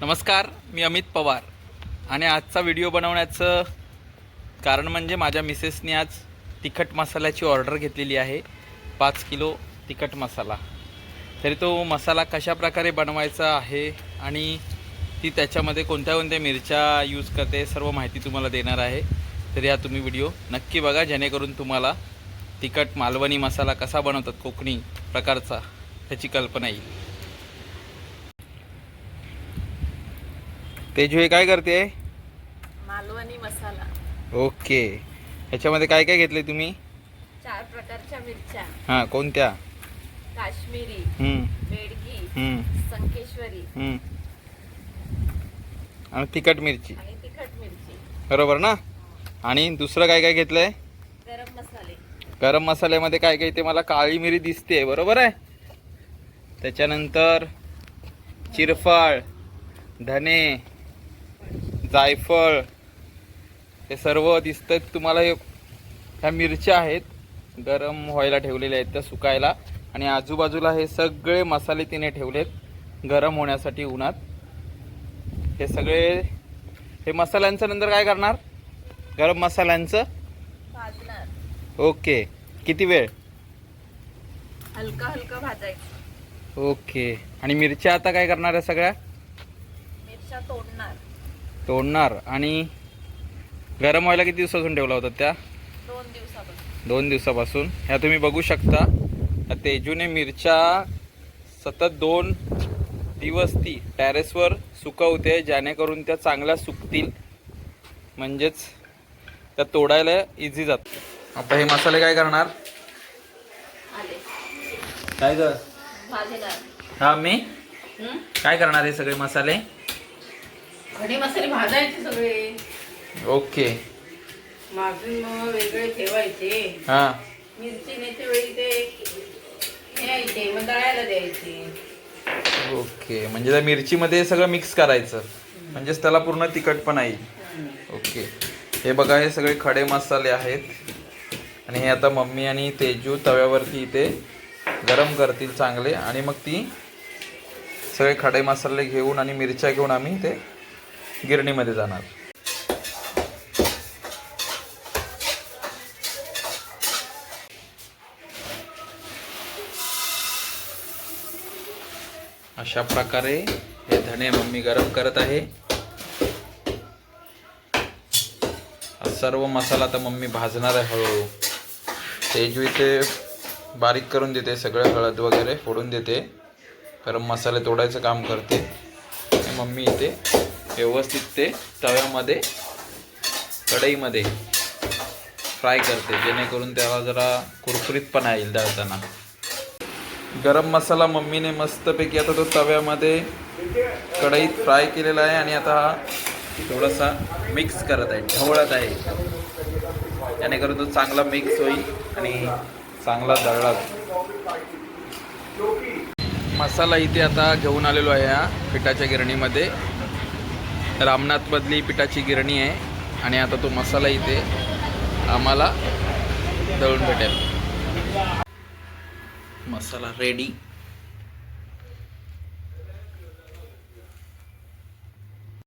नमस्कार मी अमित पवार. आणि आजचा व्हिडिओ बनवण्याचं कारण म्हणजे माझ्या मिसेसने आज तिखट मसाल्याची ऑर्डर घेतलेली आहे. पाच किलो तिखट मसाला. तरी तो मसाला कशा प्रकारे बनवायचा आहे आणि ती त्याच्यामध्ये कोणत्या कोणत्या मिरच्या यूज करते सर्व माहिती तुम्हाला देणार आहे. तर या तुम्ही व्हिडिओ नक्की बघा जेणेकरून तुम्हाला तिखट मालवणी मसाला कसा बनवतात कोकणी प्रकारचा त्याची कल्पना येईल तेजू हे काय करते? मालवणी मसाला. ओके. ह्याच्यामध्ये काय काय घेतले तुम्ही? चार प्रकारच्या मिरच्या. हां कोणत्या? काश्मीरी बेडगी संकेश्वरी. आणि तिखट मिरची. तिखट मिरची. बरोबर ना? आणि दुसरं काय काय घेतलंय? गरम मसाल्यामध्ये काय काय ते मला काळी मिरी दिसते बरोबर आहे? त्याच्यानंतर चिरफळ धने जायफळ हे सर्व दिसतं तुम्हाला हे ह्या मिरच्या आहेत गरम व्हायला ठेवलेल्या आहेत त्या सुकायला. आणि आजूबाजूला हे सगळे मसाले तिने ठेवलेत गरम होण्यासाठी उन्हात. हे सगळे हे मसाल्यांचं नंतर काय करणार? गरम मसाल्यांचं ओके. किती वेळ? हलका हलका भाजायचं. ओके. आणि मिरच्या आता काय करणार आहे सगळ्या? मिरच्या तोडणार. तोडणार. आणि गरम व्हायला किती दिवसापासून ठेवला होता त्या? दोन दिवसापासून. दोन दिवसापासून. ह्या तुम्ही बघू शकता. तेजूने मिरच्या सतत दोन दिवस ती टॅरेसवर सुकवते जेणेकरून त्या चांगल्या सुकतील. म्हणजेच त्या तोडायला इझी जात आता हे मसाले काय करणार? काय कर भाजणार हा मी? काय करणार हे सगळे मसाले? घडी मसाले भाजायचे सगळे. ओके. भाजून मग वेगळे ठेवायचे. हां. मिरची नेते वेळी ते न्यायचे मग दळायला द्यायचे. ओके. म्हणजे त्या मिरचीमध्ये सगळं मिक्स करायचं. म्हणजेच त्याला पूर्ण तिखटपणा येईल ओके. हे बघा हे सगळे खडे मसाले आहेत. आणि हे आता मम्मी आणि तेजू तव्यावरती इथे गरम करतील चांगले. आणि मग ती सगळे खडे मसाले घेऊन आणि मिरच्या घेऊन आम्ही ते गिरणीमध्ये जाणार. अशा प्रकारे हे धणे मम्मी गरम करत आहे. सर्व मसाला आता मम्मी भाजणार आहे हळूहळू. तेजू इथे बारीक करून देते सगळं हळद वगैरे फोडून देते. गरम मसाले तोडायचं काम करते. मम्मी इथे व्यवस्थित ते तव्यामध्ये कढईमध्ये फ्राय करते जेणेकरून त्याला जरा कुरकुरीतपणा येईल दळताना. गरम मसाला मम्मीने मस्तपैकी आता तो तव्यामध्ये कढईत फ्राय केलेला आहे आणि आता हा थोडासा मिक्स करत आहे ढवळत आहे. जेणेकरून तो चांगला मिक्स होईल आणि चांगला दळला मसाला इथे आता घेऊन आलेलो आहे या पिठाच्या गिरणीमध्ये. रामनाथमधली पिठाची गिरणी आहे आणि आता तो मसाला इथे आम्हाला दळून भेटेल. मसाला रेडी